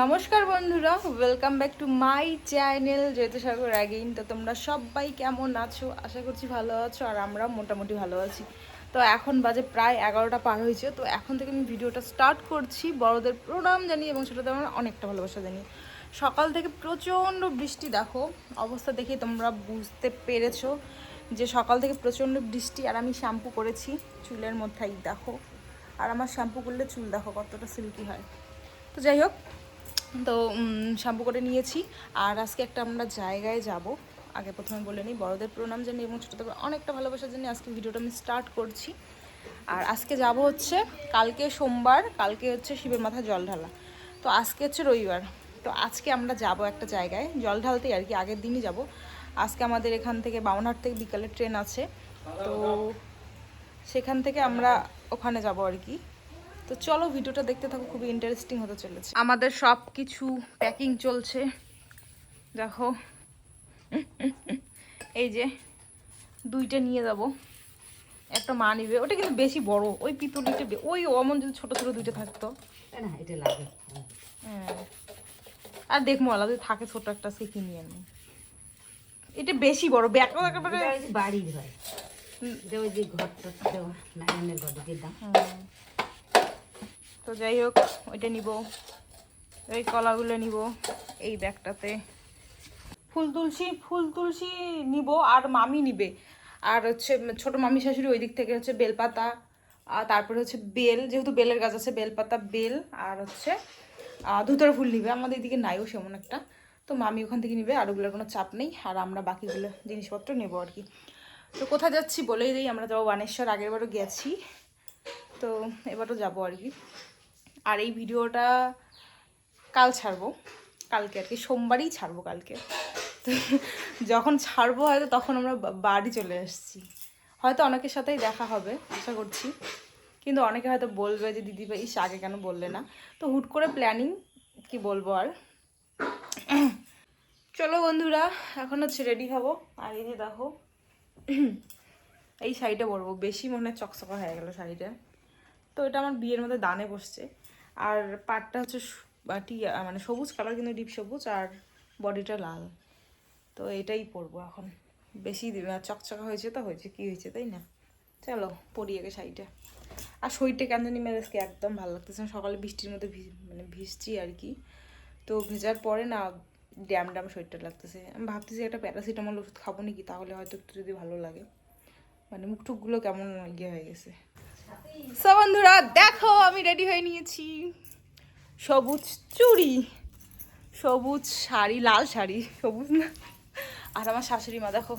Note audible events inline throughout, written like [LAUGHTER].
নমস্কার বন্ধুরা welcome back to my channel যেহেতু সাগর আগেইন তো তোমরা সবাই কেমন আছো? আশা করছি ভালো আছো, আর আমরা মোটামুটি ভালো আছি। তো এখন বাজে প্রায় এগারোটা পার হয়েছে, তো এখন থেকে আমি ভিডিওটা স্টার্ট করছি বড়দের প্রণাম জানি এবং ছোটোদের আমার অনেকটা ভালোবাসা জানি সকাল থেকে প্রচণ্ড বৃষ্টি, দেখো, অবস্থা দেখে তোমরা বুঝতে পেরেছ যে সকাল থেকে প্রচণ্ড বৃষ্টি, আর আমি শ্যাম্পু করেছি চুলের মধ্যেই, দেখো। আর আমার শ্যাম্পু করলে চুল, দেখো, কতটা সিল্কি হয়। তো যাই হোক তো শ্যাম্পু করে নিয়েছি। আর আজকে একটা আমরা জায়গায় যাব। আগে প্রথমে বলে নিই, বড়দের প্রণাম জানি এবং ছোটোদের অনেকটা ভালোবাসার জন্য আজকে ভিডিওটা আমি স্টার্ট করছি। আর আজকে যাব হচ্ছে, কালকে সোমবার, কালকে হচ্ছে শিবের মাথা জল ঢালা। তো আজকে হচ্ছে রবিবার। তো আজকে আমরা যাব একটা জায়গায়, জল ঢালতেই আর কি, আগের দিনই যাব। আজকে আমাদের এখান থেকে বামনহাট থেকে বিকালে ট্রেন আছে। তো সেখান থেকে আমরা ওখানে যাব আর কি। তো চলো ভিডিওটা দেখতে থাকো খুবই ইন্টারেস্টিং হতে চলেছে। আমাদের সব কিছু প্যাকিং চলছে। দেখো। এই যে দুইটা নিয়ে যাব। একটা মা নিবে। ওটা কিন্তু বেশি বড়। ওই পিতলিটা ওই অমন যদি ছোট ছোট দুইটা থাকতো। না এটা লাগে। হ্যাঁ। আর দেখব আলাদা যদি থাকে ছোট একটা শিখে নিয়ে আনি এটা বেশি বড়। একেবারে যে বাড়ির হয়। ওই যে ঘরটা নারায়ণের হুম। তো যাই হোক, ওইটা নিব। ওই কলাগুলো নিব এই ব্যাগটাতে। ফুল তুলসী ফুল তুলসী নিব আর মামি নিবে। আর হচ্ছে ছোট মামি শাশুড়ি ওই দিক থেকে হচ্ছে বেলপাতা, আর তারপরে হচ্ছে বেল, যেহেতু বেলের গাছ আছে, বেলপাতা, বেল, আর হচ্ছে ধুতরা ফুল নিবে। আমাদের এদিকে নাইও সেমন একটা। তো মামি ওখান থেকে নিবে, আর ওগুলোর কোনো চাপ নেই। আর আমরা বাকিগুলো জিনিসপত্র নেব আর কি। তো কোথায় যাচ্ছি বলেই দিই, আমরা যাব বানেশ্বর, আগেরবারও গেছি। তো এবারও যাব আর কি। আর এই ভিডিওটা কাল ছাড়বো। কালকে আর কি, সোমবারই ছাড়বো কালকে। যখন ছাড়বো হয়তো তখন আমরা বাড়ি চলে এসেছি হয়তো অনেকের সাথেই দেখা হবে, আশা করছি। কিন্তু অনেকে হয়তো বলবে যে, দিদি ভাই, ইস, আগে কেন বললে না? তো হুট করে প্ল্যানিং কি বলব আর? চলো বন্ধুরা, এখন হচ্ছে রেডি হব। আর এই যে দেখো, এই শাড়িটা পরবো। বেশি মনে হয় চকচকা হয়ে গেল শাড়িটা। তো এটা আমার বিয়ের মধ্যে দানে বসছে। আর পাটটা হচ্ছে সু- বা টি- আহ, মানে সবুজ কালার কিন্তু ডিপ সবুজ আর বডিটা লাল। তো এটাই পরবো এখন। বেশি চকচকা হয়েছে তো হয়েছে কি হয়েছে তাই না? চলো পরি আগে শাড়িটা। আর শরীরটা কেন জানি একদম ভালো লাগতেছে না। সকালে বৃষ্টির মধ্যে মানে ভিজছি আর কি। তো ভেজার পরে না ড্যাম ড্যাম শরীরটা লাগতেছে। আমি ভাবতেছি একটা প্যারাসিটামল ওষুধ খাব নাকি তাহলে হয়তো একটু যদি ভালো লাগে। মানে মুখ টুকগুলো কেমন ইয়ে হয়ে গেছে। সো বন্ধুরা, দেখো, আমি রেডি হয়ে নিয়েছি। সবুজ চুড়ি, সবুজ শাড়ি, লাল শাড়ি, সবুজ না। আর আমার শাশুড়ি মা, দেখো,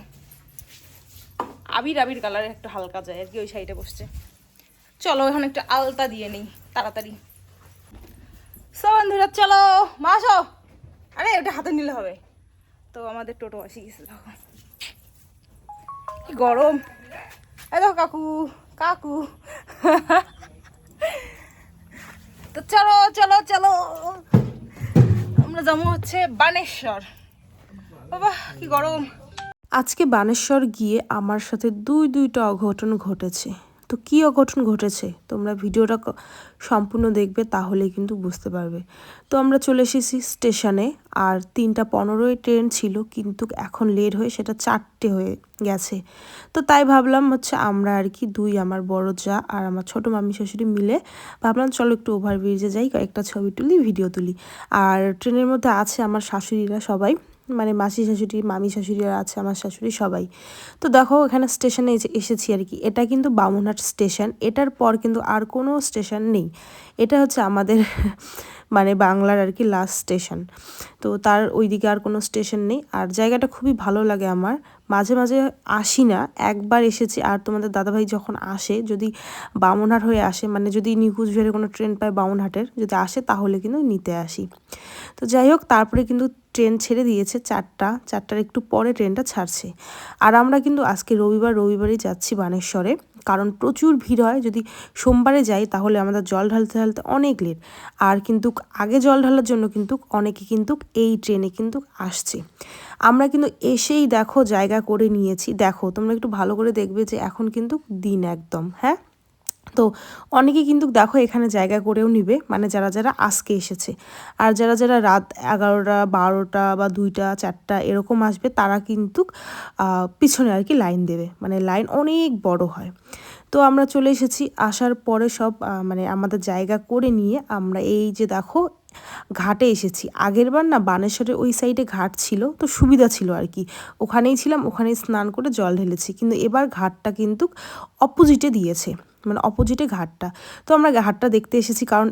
আবির আবির কালারের একটা হালকা যায়, আর কি ওই শাড়িটা বসছে চলো, এখন একটা আলতা দিয়ে নেই, তাড়াতাড়ি। সো বন্ধুরা, চলো, মা, আসো। আরে, ওটা হাতে নিলে হবে। তো, আমাদের টোটো আসি দেখো। গরম। এই দেখো, কাকু। কাকু। তো চলো চলো চলো। আমরা যাব হচ্ছে বানেশ্বর। বাবা, কি গরম। আজকে বানেশ্বর গিয়ে আমার সাথে দুই দুইটা অঘটন ঘটেছে। তো কী অঘটন ঘটেছে? তোমরা ভিডিওটা সম্পূর্ণ দেখবে, তাহলেই কিন্তু বুঝতে পারবে। তো আমরা চলে এসেছি স্টেশনে, আর তিনটা পনেরোই ট্রেন ছিল, কিন্তু এখন লেট হয়ে সেটা চারটে হয়ে গেছে। তো তাই ভাবলাম হচ্ছে আমরা আর কি দুই, আমার বড় যা আর আমার ছোট মামি শাশুড়ি মিলে ভাবলাম চলো একটু ওভারব্রিজে যাই, কয়েকটা ছবি তুলি ভিডিও তুলি। আর ট্রেনের মধ্যে আছে আমার শাশুড়িরা সবাই। মানে মাসি শাশুড়ি, মামি শাশুড়ি আর আছে আমার শাশুড়ি সবাই। তো দেখো এখানে স্টেশনে এসে- এসেছি আর কি। এটা কিন্তু বামুনহাট স্টেশন এটার পর কিন্তু আর কোনো স্টেশন নেই। এটা হচ্ছে আমাদের [LAUGHS] মানে বাংলার আর কি লাস্ট স্টেশন তো তার ওইদিকে আর কোনো স্টেশন নেই। আর জায়গাটা খুবই ভালো লাগে আমার। মাঝে মাঝে আসি না একবার এসেছি আর তোমাদের দাদাভাই যখন আসে, যদি বামুনহাট হয়ে আসে মানে যদি ভেরে কোনো ট্রেন পায় বামুনহাটের, যদি আসে তাহলে কিন্তু নিতে আসি। তো যাই হোক, তারপরে কিন্তু ট্রেন ছেড়ে দিয়েছে চারটা, চারটার একটু পরে ট্রেনটা ছাড়ছে। আর আমরা কিন্তু আজকে রবিবার, রবিবারই যাচ্ছি বানেশ্বরে, কারণ প্রচুর ভিড় হয়, যদি সোমবারে যাই তাহলে আমাদের জল ঢালতে ঢালতে অনেক লেট। আর কিন্তু আগে জল ঢালার জন্য কিন্তু অনেকে কিন্তু এই ট্রেনে কিন্তু আসছে। আমরা কিন্তু এসেই দেখো জায়গা করে নিয়েছি। দেখো, তোমরা একটু ভালো করে দেখবে যে এখন কিন্তু দিন একদম হ্যাঁ? তো অনেকে কিন্তু দেখো এখানে জায়গা করেও নিবে মানে যারা যারা আজকে এসেছে। আর যারা যারা রাত এগারোটা, বারোটা বা দুইটা, চারটা এরকম আসবে, তারা কিন্তু পিছনে আর কি লাইন দেবে। মানে লাইন অনেক বড় হয়। তো আমরা চলে এসেছি, আসার পরে সব মানে আমাদের জায়গা করে নিয়ে আমরা এই যে দেখো ঘাটে এসেছি। আগের বার না বানেশ্বরের ওই সাইডে ঘাট ছিল, তো সুবিধা ছিল আর কি। ওখানেই ছিলাম, ওখানেই স্নান করে জল ঢেলেছি। কিন্তু এবার ঘাটটা কিন্তু অপোজিটে দিয়েছে মানে অপোজিটে ঘাটটা। তো আমরা ঘাটটা দেখতে এসেছি, কারণ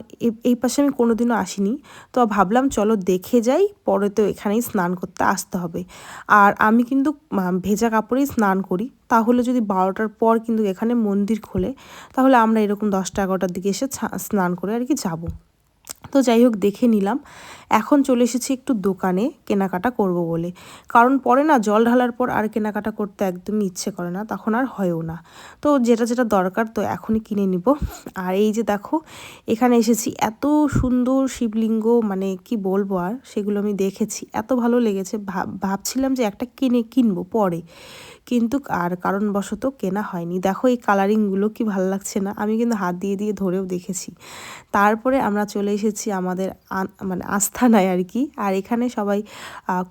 এই পাশে আমি কোনোদিনও আসিনি। তো ভাবলাম চলো দেখে যাই, পরে তো এখানেই স্নান করতে আসতে হবে। আর আমি কিন্তু ভেজা কাপড়েই স্নান করি। তাহলে যদি বারোটার পর কিন্তু এখানে মন্দির খোলে, তাহলে আমরা এরকম দশটা এগারোটার দিকে এসে স্নান করে আর কি যাব। তো যাই হোক, দেখে নিলাম। এখন চলে এসেছি একটু দোকানে কেনাকাটা করব বলে। কারণ পরে না জল ঢালার পর আর কেনাকাটা করতে একদমই ইচ্ছে করে না, তখন আর হয়ও না। তো যেটা যেটা দরকার তো এখনই কিনে নিব। আর এই যে দেখো, এখানে এসেছি। এত সুন্দর শিবলিঙ্গ মানে কি বলব আর, সেগুলো আমি দেখেছি। এত ভালো লেগেছে। ভাব- ভাবছিলাম যে একটা কিনে, কিনবো পরে। কিন্তু আর কারণবশত কেনা হয়নি। দেখো এই কালারিংগুলো কি ভালো লাগছে না? আমি কিন্তু হাত দিয়ে দিয়ে ধরেও দেখেছি। তারপরে আমরা চলে এসেছি আমাদের মানে আস্থানায় আর কি। আর এখানে সবাই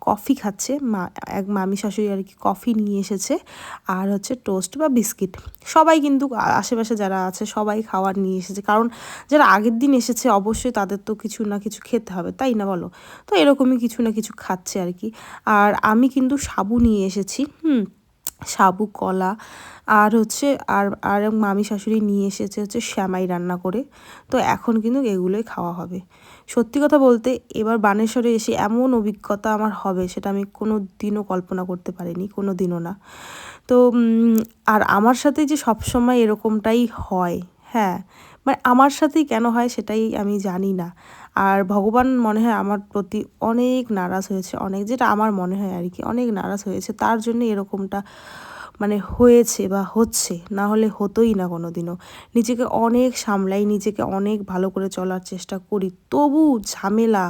কফি খাচ্ছে। মা, এক মামি শাশুড়ি আর কি কফি নিয়ে এসেছে। আর হচ্ছে টোস্ট বা বিস্কিট সবাই কিন্তু আশেপাশে যারা আছে সবাই খাওয়ার নিয়ে এসেছে। কারণ যারা আগের দিন এসেছে অবশ্যই তাদের তো কিছু না কিছু খেতে হবে, তাই না বলো? তো এরকমই কিছু না কিছু খাচ্ছে আর কি। আর আমি কিন্তু সাবু নিয়ে এসেছি। হুম সাবু, কলা, আর হচ্ছে আর আর মামি শাশুড়ি নিয়ে এসেছে হচ্ছে শ্যামাই রান্না করে। তো এখন কিন্তু এগুলোই খাওয়া হবে। সত্যি কথা বলতে এবার বানেশ্বরে এসে এমন অভিজ্ঞতা আমার হবে সেটা আমি কোনো দিনও কল্পনা করতে পারিনি কোনো দিনও না। তো আর আমার সাথে যে সবসময় এরকমটাই হয় হ্যাঁ মানে আমার সাথেই কেন হয় সেটাই আমি জানি না। আর ভগবান মনে হয় আমার প্রতি অনেক নারাজ হয়েছে, অনেক যেটা আমার মনে হয় আর কি, অনেক নারাজ হয়েছে। তার জন্য এরকমটা মানে হয়েছে বা হচ্ছে, না হলে হতোই না কোনো দিনও নিজেকে অনেক সামলাই, নিজেকে অনেক ভালো করে চলার চেষ্টা করি। তবু ঝামেলা,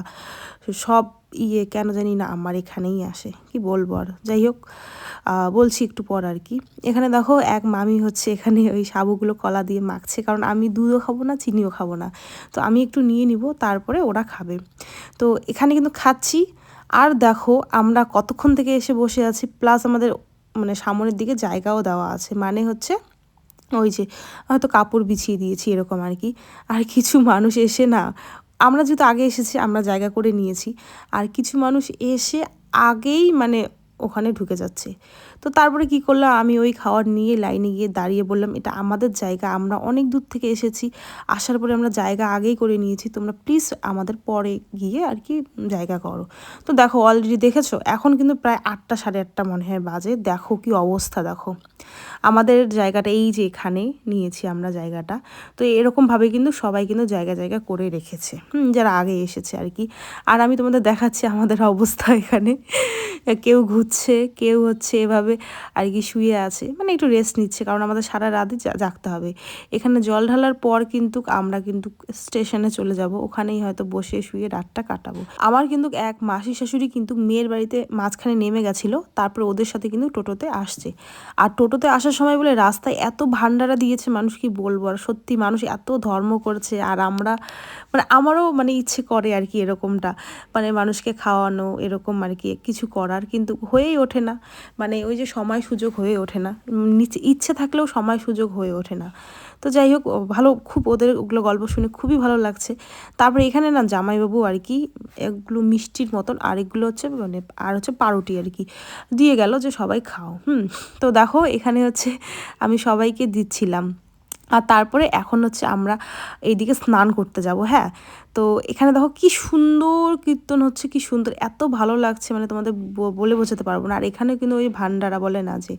সব ইয়ে কেন জানি না আমার এখানেই আসে। কি বলব আর? যাই হোক বলছি একটু পর আর কি। এখানে দেখো এক মামি হচ্ছে এখানে ওই সাবুগুলো কলা দিয়ে মাখছে। কারণ আমি দুধও খাব না, চিনিও খাব না। তো আমি একটু নিয়ে নিব, তারপরে ওরা খাবে। তো এখানে কিন্তু খাচ্ছি। আর দেখো আমরা কতক্ষণ থেকে এসে বসে আছি, প্লাস আমাদের মানে সামনের দিকে জায়গাও দেওয়া আছে। মানে হচ্ছে ওই যে হয়তো কাপড় বিছিয়ে দিয়েছি এরকম আর কি। আর কিছু মানুষ এসে না, আমরা যেহেতু আগে এসেছি, আমরা জায়গা করে নিয়েছি। আর কিছু মানুষ এসে আগেই মানে ওখানে ঢুকে যাচ্ছে। তো তারপরে কি করলাম? আমি ওই খাওয়ার নিয়ে লাইনে গিয়ে দাঁড়িয়ে বললাম, এটা আমাদের জায়গা, আমরা অনেক দূর থেকে এসেছি। আসার পরে আমরা জায়গা আগেই করে নিয়েছি। তোমরা প্লিজ আমাদের পরে গিয়ে আর কি জায়গা করো। তো দেখো অলরেডি দেখেছ? এখন কিন্তু প্রায় আটটা সাড়ে আটটা মনে হয় বাজে। দেখো কি অবস্থা, দেখো। আমাদের জায়গাটা এই যে এখানে নিয়েছি আমরা জায়গাটা, তো এরকমভাবে কিন্তু সবাই কিন্তু জায়গা জায়গা করে রেখেছে। যারা আগে এসেছে আর কি। আর আমি তোমাদের দেখাচ্ছি আমাদের অবস্থা এখানে। কেউ ঘুরছে, কেউ হচ্ছে এভাবে আর কি শুয়ে আছে। মানে একটু রেস্ট নিচ্ছে, কারণ আমাদের সারা রাতই জা- জাগতে হবে। এখানে জল ঢালার পর কিন্তু আমরা কিন্তু স্টেশনে চলে যাব। ওখানেই হয়তো বসে শুয়ে রাতটা কাটাবো। আমার কিন্তু এক মাসি শাশুড়ি কিন্তু মেয়ের বাড়িতে মাঝখানে নেমে গেছিল, তারপর ওদের সাথে কিন্তু টোটোতে আসছে। আর টোটোতে আসার সময় বলে রাস্তায় এত ভান্ডারা দিয়েছে মানুষ কি বলব? আর সত্যি মানুষ এত ধর্ম করছে, আর আমরা মানে আমারও মানে ইচ্ছে করে আর কি এরকমটা। মানে মানুষকে খাওয়ানো, এরকম আর কি কিছু করার, কিন্তু হয়েই ওঠে না। মানে ওই যে সময় সুযোগ হয়ে ওঠে না। ইচ্ছে থাকলেও সময় সুযোগ হয়ে ওঠে না। তো যাই হোক ভালো, খুব ওদের ওগুলো গল্প শুনে খুবই ভালো লাগছে। তারপরে এখানে না জামাইবাবু আর কি, এগুলো মিষ্টির মতন আরেকগুলো হচ্ছে মানে আর হচ্ছে পাউরুটি আর কি। দিয়ে গেল যে সবাই খাও, হুম। তো দেখো এখানে হচ্ছে আমি সবাইকে দিচ্ছিলাম। আর তারপরে এখন হচ্ছে আমরা এইদিকে স্নান করতে যাব হ্যাঁ? তো এখানে দেখো কি সুন্দর কীর্তন হচ্ছে, কি সুন্দর, এত ভালো লাগছে মানে তোমাদের বলে বোঝাতে পারব না। আর এখানেও কিন্তু ওই ভান্ডারা বলে না যে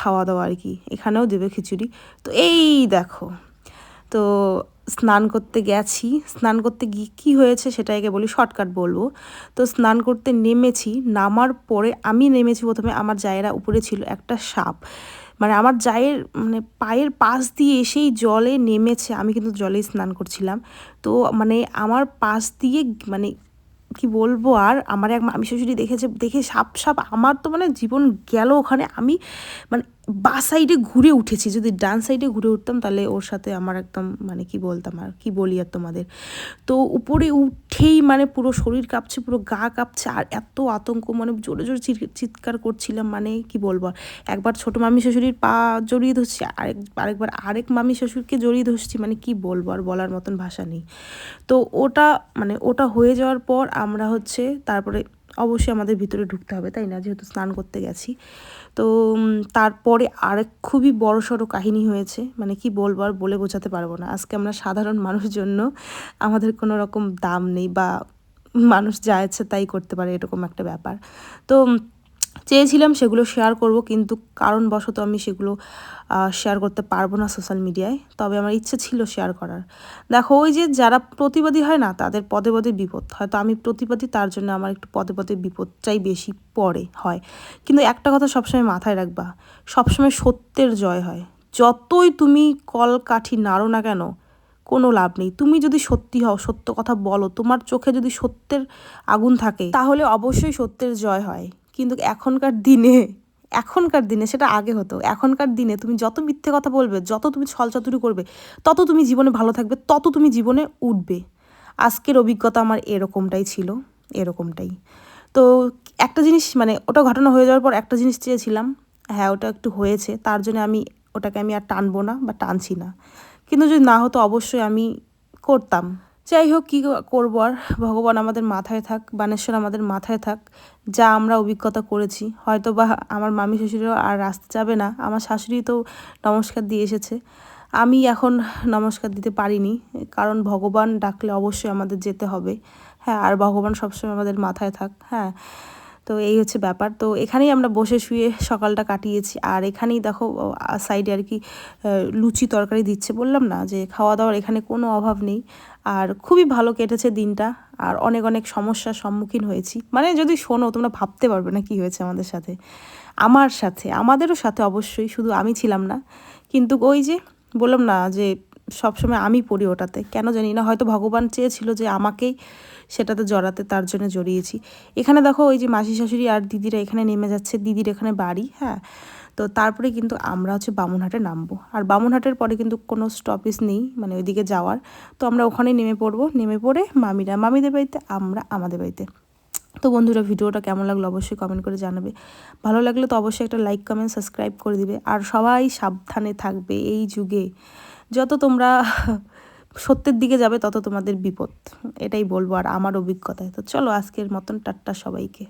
খাওয়া দাওয়া আর কি, এখানেও দেবে খিচুড়ি। তো এই দেখো, তো স্নান করতে গেছি, স্নান করতে গিয়ে কী হয়েছে সেটা আগে বলি, শর্টকাট বলব। তো স্নান করতে নেমেছি, নামার পরে আমি নেমেছি প্রথমে, আমার জায়গা উপরে ছিল একটা সাপ। মানে আমার জায়ের মানে পায়ের পাশ দিয়ে এসেই জলে নেমেছে। আমি কিন্তু জলে স্নান করছিলাম। তো মানে আমার পাশ দিয়ে মানে কি বলব আর, আমার এক আমি শ্বশুরি দেখেছে, দেখে সাপ সাপ আমার তো মানে জীবন গেল ওখানে। আমি মানে বা সাইডে ঘুরে উঠেছি। যদি ডান সাইডে ঘুরে উঠতাম, তাহলে ওর সাথে আমার একদম মানে কি বলতাম আর কি বলি আর তোমাদের। তো উপরে উঠেই মানে পুরো শরীর কাঁপছে, পুরো গা কাঁপছে, আর এত আতঙ্ক মানে জোরে জোরে চিৎ- চিৎকার করছিলাম মানে কি বলব। একবার ছোট মামি শ্বশুরির পা জড়িয়ে ধরছি, আরেক, আরেকবার আরেক মামি শ্বশুরকে জড়িয়ে ধরছি মানে কি বলব আর বলার মতন ভাষা নেই। তো ওটা মানে ওটা হয়ে যাওয়ার পর আমরা হচ্ছে, তারপরে অবশ্যই আমাদের ভিতরে ঢুকতে হবে, তাই না? যেহেতু স্নান করতে গেছি। তো তারপরে আরেক খুবই বড় সড়ো কাহিনী হয়েছে। মানে কি বলব আর বলে বোঝাতে পারব না। আজকে আমরা সাধারণ মানুষ জন্য আমাদের কোনো রকম দাম নেই বা মানুষ যা তাই করতে পারে, এরকম একটা ব্যাপার। তো চেয়েছিলাম সেগুলো শেয়ার করব, কিন্তু কারণবশত আমি সেগুলো শেয়ার করতে পারব না সোশ্যাল মিডিয়ায় তবে আমার ইচ্ছে ছিল শেয়ার করার। দেখো, ওই যে যারা প্রতিবাদী হয় না, তাদের পদে পদে বিপদ। হয়তো আমি প্রতিবাদী, তার জন্য আমার একটু পদে পদে বিপদটাই বেশি পড়ে, হয়। কিন্তু একটা কথা সবসময় মাথায় রাখবা, সবসময় সত্যের জয় হয়। যতই তুমি কলকাঠি নাড়ো না কেন, কোনো লাভ নেই। তুমি যদি সত্যি হও, সত্য কথা বলো, তোমার চোখে যদি সত্যের আগুন থাকে, তাহলে অবশ্যই সত্যের জয় হয়। কিন্তু এখনকার দিনে এখনকার দিনে সেটা আগে হতো। এখনকার দিনে তুমি যত মিথ্যে কথা বলবে, যত তুমি ছলচাতুরি করবে, তত তুমি জীবনে ভালো থাকবে, তত তুমি জীবনে উঠবে। আজকের অভিজ্ঞতা আমার এরকমটাই ছিল, এরকমটাই। তো একটা জিনিস মানে ওটা ঘটনা হয়ে যাওয়ার পর একটা জিনিস চেয়েছিলাম হ্যাঁ ওটা একটু হয়েছে, তার জন্য আমি ওটাকে আমি আর টানবো না বা টানছি না। কিন্তু যদি না হতো অবশ্যই আমি করতাম। যাই হোক, কী করব আর? ভগবান আমাদের মাথায় থাক, বানেশ্বর আমাদের মাথায় থাক। যা আমরা অভিজ্ঞতা করেছি। হয়তো বা আমার মামি শ্বশুরও আর আসতে যাবে না। আমার শাশুড়ি তো নমস্কার দিয়ে এসেছে। আমি এখন নমস্কার দিতে পারিনি। কারণ ভগবান ডাকলে অবশ্যই আমাদের যেতে হবে। হ্যাঁ আর ভগবান সবসময় আমাদের মাথায় থাক। হ্যাঁ তো এই হচ্ছে ব্যাপার। তো এখানেই আমরা বসে শুয়ে সকালটা কাটিয়েছি। আর এখানেই দেখো সাইডে আর কি লুচি তরকারি দিচ্ছে বললাম না যে খাওয়া দাওয়ার এখানে কোনো অভাব নেই। আর খুবই ভালো কেটেছে দিনটা। আর অনেক অনেক সমস্যার সম্মুখীন হয়েছি। মানে যদি শোনো, তোমরা ভাবতে পারবে না কি হয়েছে আমাদের সাথে। আমার সাথে, আমাদেরও সাথে অবশ্যই, শুধু আমি ছিলাম না। কিন্তু ওই যে বললাম না যে সবসময় আমি পড়ি ওটাতে। কেন জানি না, হয়তো ভগবান চেয়েছিল যে আমাকেই সেটাতে জড়াতে, তার জন্য জড়িয়েছি। এখানে দেখো ওই যে মাসি শাশুড়ি আর দিদিরা এখানে নেমে যাচ্ছে, দিদির এখানে বাড়ি হ্যাঁ? তো তারপরে কিন্তু আমরা হচ্ছে বামুনহাটে নামবো। আর বামুনহাটের পরে কিন্তু কোনো স্টপেজ নেই মানে ওইদিকে যাওয়ার। তো আমরা ওখানেই নেমে পড়ব, নেমে পড়ে মামিরা, মামিদের বাড়িতে, আমরা আমাদের বাড়িতে। তো বন্ধুরা, ভিডিওটা কেমন লাগল অবশ্যই কমেন্ট করে জানাবে। ভালো লাগলে তো অবশ্যই একটা লাইক কমেন্ট সাবস্ক্রাইব করে দিবে। আর সবাই সাবধানে থাকবে এই যুগে। যত তোমরা সত্যের দিকে যাবে, তত তোমাদের বিপদ। এটাই বলব আর আমার অভিজ্ঞতায়। তো চলো আজকের মতন টাট্টা সবাইকে।